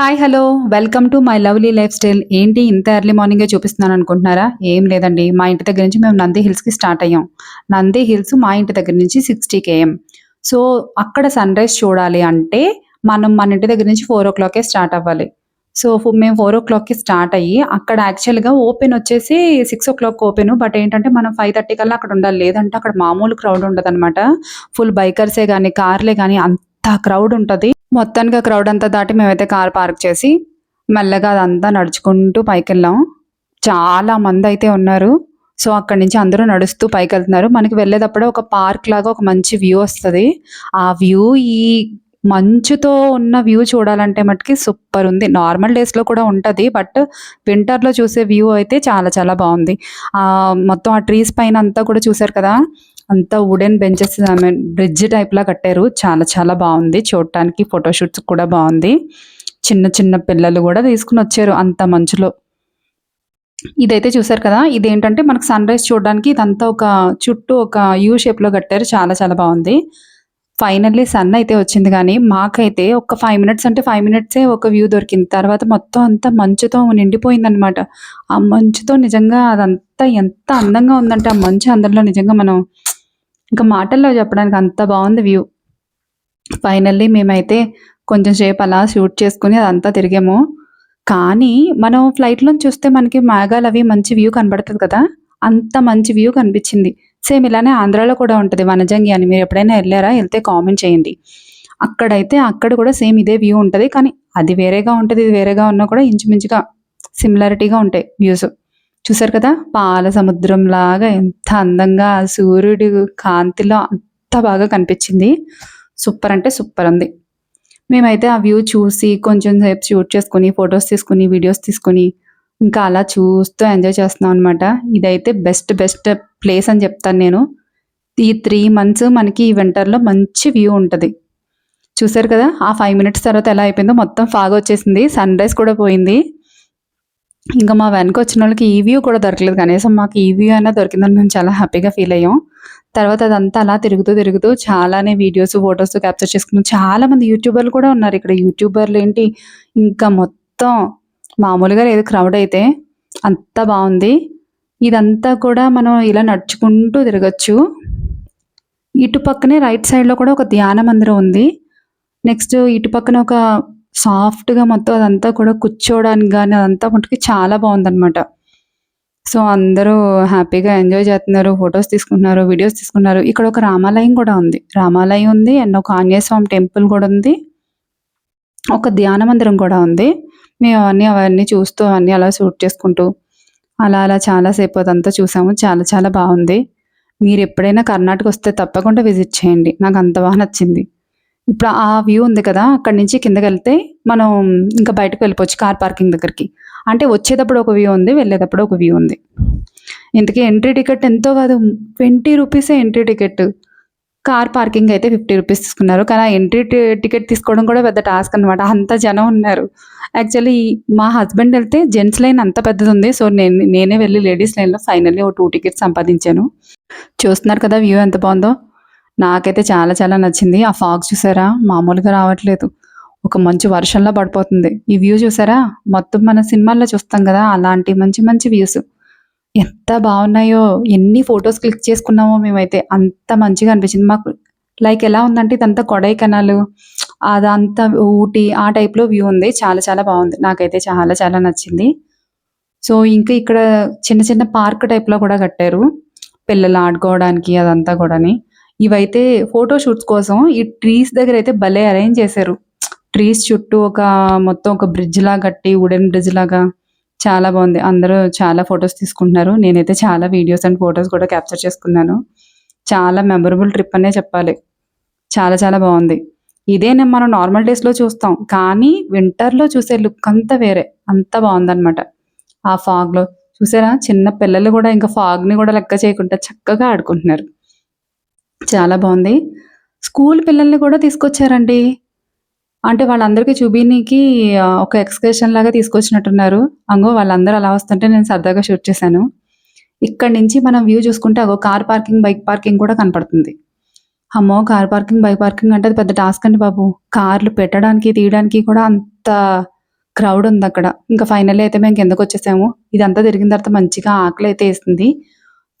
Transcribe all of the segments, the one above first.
Hi hello. Welcome to my lovely lifestyle. ఏంటి ఇంత early మార్నింగే చూపిస్తున్నాను అనుకుంటున్నారా? ఏం లేదండి. మా ఇంటి దగ్గర నుంచి మేము నంది హిల్స్కి స్టార్ట్ అయ్యాం. నంది హిల్స్ మా ఇంటి దగ్గర నుంచి సిక్స్టీ కేఎం సో అక్కడ సన్ రైజ్ చూడాలి అంటే మనం మన ఇంటి దగ్గర నుంచి ఫోర్ ఓ క్లాకే స్టార్ట్ అవ్వాలి. సో మేము ఫోర్ ఓ క్లాక్కి స్టార్ట్ అయ్యి అక్కడ యాక్చువల్గా ఓపెన్ వచ్చేసి six o'clock open. But ఏంటంటే మనం ఫైవ్ థర్టీ కల్లా అక్కడ ఉండాలి. లేదంటే అక్కడ మామూలు క్రౌడ్ ఉండదు అనమాట ఫుల్ బైకర్సే కానీ కార్లే కానీ అంత క్రౌడ్ ఉంటుంది. మొత్తానికి ఆ క్రౌడ్ అంతా దాటి మేమైతే కార్ పార్క్ చేసి మెల్లగా అదంతా నడుచుకుంటూ పైకి వెళ్ళాం చాలా మంది అయితే ఉన్నారు. సో అక్కడి నుంచి అందరూ నడుస్తూ పైకి వెళ్తున్నారు మనకి వెళ్ళేటప్పుడు ఒక పార్క్ లాగా ఒక మంచి వ్యూ వస్తుంది. ఆ వ్యూ ఈ మంచుతో ఉన్న వ్యూ చూడాలంటే మటుకి సూపర్ ఉంది. నార్మల్ డేస్లో కూడా ఉంటుంది బట్ వింటర్లో చూసే వ్యూ అయితే చాలా చాలా బాగుంది. ఆ మొత్తం ఆ ట్రీస్ పైన అంతా కూడా చూసారు కదా? అంతా వుడెన్ బెంచెస్ ఐ బ్రిడ్జ్ టైప్లా కట్టారు. చాలా చాలా బాగుంది. చూడటానికి ఫోటోషూట్స్ కూడా బాగుంది. చిన్న చిన్న పిల్లలు కూడా తీసుకుని వచ్చారు అంత మంచులో. ఇదైతే చూసారు కదా ఇదేంటంటే మనకు సన్ రైజ్ చూడడానికి ఇదంతా ఒక చుట్టూ ఒక యూ షేప్లో కట్టారు. చాలా చాలా బాగుంది. ఫైనల్లీ సన్ అయితే వచ్చింది కానీ మాకైతే ఒక ఫైవ్ మినిట్స్ అంటే ఫైవ్ మినిట్సే ఒక వ్యూ దొరికింది. తర్వాత మొత్తం అంతా మంచుతో నిండిపోయింది అనమాట ఆ మంచుతో నిజంగా అదంతా ఎంత అందంగా ఉందంటే ఆ మంచు అందరిలో నిజంగా మనం ఇంకా మాటల్లో చెప్పడానికి అంత బాగుంది వ్యూ. ఫైనల్లీ మేమైతే కొంచెం సేపు అలా షూట్ చేసుకుని అదంతా తిరిగాము. కానీ మనం ఫ్లైట్లో చూస్తే మనకి మేఘాలు అవి మంచి వ్యూ కనబడుతుంది కదా? అంత మంచి వ్యూ కనిపించింది. సేమ్ ఇలానే ఆంధ్రాలో కూడా ఉంటుంది వనజంగి అని. మీరు ఎప్పుడైనా వెళ్ళారా? వెళ్తే కామెంట్ చేయండి. అక్కడైతే అక్కడ కూడా సేమ్ ఇదే వ్యూ ఉంటుంది. కానీ అది వేరేగా ఉంటుంది ఇది వేరేగా ఉన్నా కూడా ఇంచుమించుగా సిమిలారిటీగా ఉంటాయి వ్యూస్ చూసారు కదా? పాల సముద్రం లాగా ఎంత అందంగా సూర్యుడి కాంతిలో అంత బాగా కనిపించింది. సూపర్ అంటే సూపర్ ఉంది. మేమైతే ఆ వ్యూ చూసి కొంచెం సేపు షూట్ చేసుకుని ఫొటోస్ తీసుకుని వీడియోస్ తీసుకుని ఇంకా అలా చూస్తూ ఎంజాయ్ చేస్తున్నాం అనమాట ఇదైతే బెస్ట్ బెస్ట్ ప్లేస్ అని చెప్తాను నేను. ఈ త్రీ మంత్స్ మనకి ఈ వింటర్లో మంచి వ్యూ ఉంటుంది. చూసారు కదా? ఆ ఫైవ్ మినిట్స్ తర్వాత ఎలా అయిపోయిందో మొత్తం ఫాగ్ వచ్చేసింది. సన్ రైజ్ కూడా పోయింది. ఇంకా మా వెనక వచ్చిన వాళ్ళకి ఈ వ్యూ కూడా దొరకలేదు. కనీసం మాకు ఈ వ్యూ అయినా దొరికిందని మేము చాలా హ్యాపీగా ఫీల్ అయ్యాం. తర్వాత అదంతా అలా తిరుగుతూ తిరుగుతూ చాలానే వీడియోస్ ఫొటోస్ క్యాప్చర్ చేసుకున్నాం. చాలా మంది యూట్యూబర్లు కూడా ఉన్నారు ఇక్కడ. యూట్యూబర్లు ఏంటి? ఇంకా మొత్తం మామూలుగా లేదు. క్రౌడ్ అయితే అంత బాగుంది. ఇదంతా కూడా మనం ఇలా నడుచుకుంటూ తిరగచ్చు. ఇటు పక్కనే రైట్ సైడ్లో కూడా ఒక ధ్యాన మందిరం ఉంది. నెక్స్ట్ ఇటు పక్కన ఒక సాఫ్ట్గా మొత్తం అదంతా కూడా కూర్చోవడానికి కానీ అదంతా మటుకి చాలా బాగుందనమాట సో అందరూ హ్యాపీగా ఎంజాయ్ చేస్తున్నారు. ఫొటోస్ తీసుకుంటున్నారు వీడియోస్ తీసుకున్నారు ఇక్కడ ఒక రామాలయం కూడా ఉంది. రామాలయం ఉంది. అండ్ ఒక ఆంజనేయ స్వామి టెంపుల్ కూడా ఉంది. ఒక ధ్యాన మందిరం కూడా ఉంది. మేము అవన్నీ అవన్నీ చూస్తూ అవన్నీ అలా షూట్ చేసుకుంటూ అలా అలా చాలాసేపు అదంతా చూసాము. చాలా చాలా బాగుంది. మీరు ఎప్పుడైనా కర్ణాటక వస్తే తప్పకుండా విజిట్ చేయండి. నాకు అంత బాగా నచ్చింది. ఇప్పుడు ఆ వ్యూ ఉంది కదా అక్కడి నుంచి కిందకి వెళ్తే మనం ఇంకా బయటకు వెళ్ళిపోవచ్చు కార్ పార్కింగ్ దగ్గరికి. అంటే వచ్చేటప్పుడు ఒక వ్యూ ఉంది వెళ్ళేటప్పుడు ఒక వ్యూ ఉంది. ఇంతకీ ఎంట్రీ టికెట్ ఎంతో కాదు ట్వంటీ రూపీసే ఎంట్రీ టికెట్ కార్ పార్కింగ్ అయితే ఫిఫ్టీ రూపీస్ తీసుకున్నారు. కానీ ఆ ఎంట్రీ టికెట్ తీసుకోవడం కూడా పెద్ద టాస్క్ అనమాట అంత జనం ఉన్నారు. యాక్చువల్లీ మా హస్బెండ్ వెళ్తే జెంట్స్ లైన్ అంత పెద్దది ఉంది సో నేను నేనే వెళ్ళి లేడీస్ లైన్లో ఫైనల్లీ ఒక టూ టికెట్స్ సంపాదించాను. చూస్తున్నారు కదా వ్యూ ఎంత బాగుందో. నాకైతే చాలా చాలా నచ్చింది. ఆ ఫాగ్ చూసారా? మామూలుగా రావట్లేదు. ఒక మంచి వర్షంలో పడిపోతుంది. ఈ వ్యూ చూసారా? మొత్తం మన సినిమాల్లో చూస్తాం కదా అలాంటి మంచి మంచి వ్యూస్. ఎంత బాగున్నాయో! ఎన్ని ఫొటోస్ క్లిక్ చేసుకున్నామో మేమైతే. అంత మంచిగా అనిపించింది. మాకు లైక్ ఎలా ఉందంటే ఇదంతా కొడైకెనాల్. అదంతా ఊటీ ఆ టైప్లో వ్యూ ఉంది. చాలా చాలా బాగుంది. నాకైతే చాలా చాలా నచ్చింది. సో ఇంకా ఇక్కడ చిన్న చిన్న పార్క్ టైప్లో కూడా కట్టారు. పిల్లలు ఆడుకోవడానికి అదంతా కూడాని. ఇవైతే ఫోటో షూట్స్ కోసం ఈ ట్రీస్ దగ్గర అయితే భలే అరేంజ్ చేశారు. ట్రీస్ చుట్టూ ఒక మొత్తం ఒక బ్రిడ్జ్ లాగా కట్టి వుడెన్ బ్రిడ్జ్ లాగా చాలా బాగుంది. అందరూ చాలా ఫొటోస్ తీసుకుంటున్నారు. నేనైతే చాలా వీడియోస్ అండ్ ఫొటోస్ కూడా క్యాప్చర్ చేసుకున్నాను. చాలా మెమరబుల్ ట్రిప్ అనే చెప్పాలి. చాలా చాలా బాగుంది. ఇదే నేను మనం నార్మల్ డేస్లో చూస్తాం. కానీ వింటర్లో చూసే లుక్ అంతా వేరే. అంత బాగుందన్నమాట. ఆ ఫాగ్లో చూసారా? చిన్న పిల్లలు కూడా ఇంకా ఫాగ్ని కూడా లెక్క చేయకుండా చక్కగా ఆడుకుంటున్నారు. చాలా బాగుంది. స్కూల్ పిల్లల్ని కూడా తీసుకొచ్చారండి. అంటే వాళ్ళందరికీ చూబీనికి ఒక ఎక్స్కర్షన్ లాగా తీసుకొచ్చినట్టున్నారు. అంగో వాళ్ళందరూ అలా వస్తుంటే నేను సరదాగా షూట్ చేశాను. ఇక్కడ నుంచి మనం వ్యూ చూసుకుంటే అగో కార్ పార్కింగ్ బైక్ పార్కింగ్ కూడా కనపడుతుంది. అమ్మో కార్ పార్కింగ్ బైక్ పార్కింగ్ అంటే అది పెద్ద టాస్క్ అండి బాబు. కార్లు పెట్టడానికి తీయడానికి కూడా అంత క్రౌడ్ ఉంది అక్కడ. ఇంకా ఫైనల్లీ అయితే మేము కిందకు వచ్చేసాము. ఇదంతా తిరిగిన తర్వాత మంచిగా ఆకలి అయితే వేస్తుంది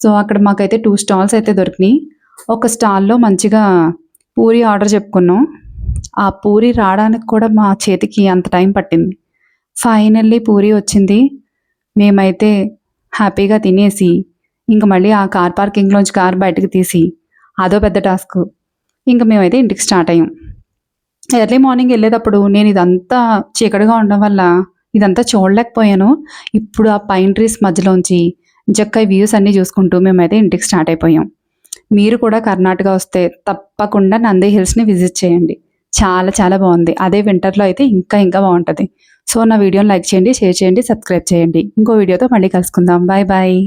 సో అక్కడ మాకైతే టూ స్టాల్స్ అయితే దొరికినాయి. ఒక స్టాల్లో మంచిగా పూరి ఆర్డర్ చెప్పుకున్నాం. ఆ పూరి రావడానికి కూడా మా చేతికి అంత టైం పట్టింది. ఫైనల్లీ పూరి వచ్చింది. మేమైతే హ్యాపీగా తినేసి ఇంక మళ్ళీ ఆ కార్ పార్కింగ్లోంచి కార్ బయటకు తీసి అదో పెద్ద టాస్క్. ఇంకా మేమైతే ఇంటికి స్టార్ట్ అయ్యాం. ఎర్లీ మార్నింగ్ వెళ్ళేటప్పుడు నేను ఇదంతా చీకటిగా ఉండడం వల్ల ఇదంతా చూడలేకపోయాను. ఇప్పుడు ఆ పైన్ ట్రీస్ మధ్యలోంచి చక్క వ్యూస్ అన్నీ చూసుకుంటూ మేమైతే ఇంటికి స్టార్ట్ అయిపోయాం. మీరు కూడా కర్ణాటక వస్తే తప్పకుండా నంది హిల్స్ని విజిట్ చేయండి. చాలా చాలా బాగుంది. అదే వింటర్లో అయితే ఇంకా ఇంకా బాగుంటుంది. సో నా వీడియోని లైక్ చేయండి షేర్ చేయండి సబ్స్క్రైబ్ చేయండి. ఇంకో వీడియోతో మళ్ళీ కలుసుకుందాం. Bye bye.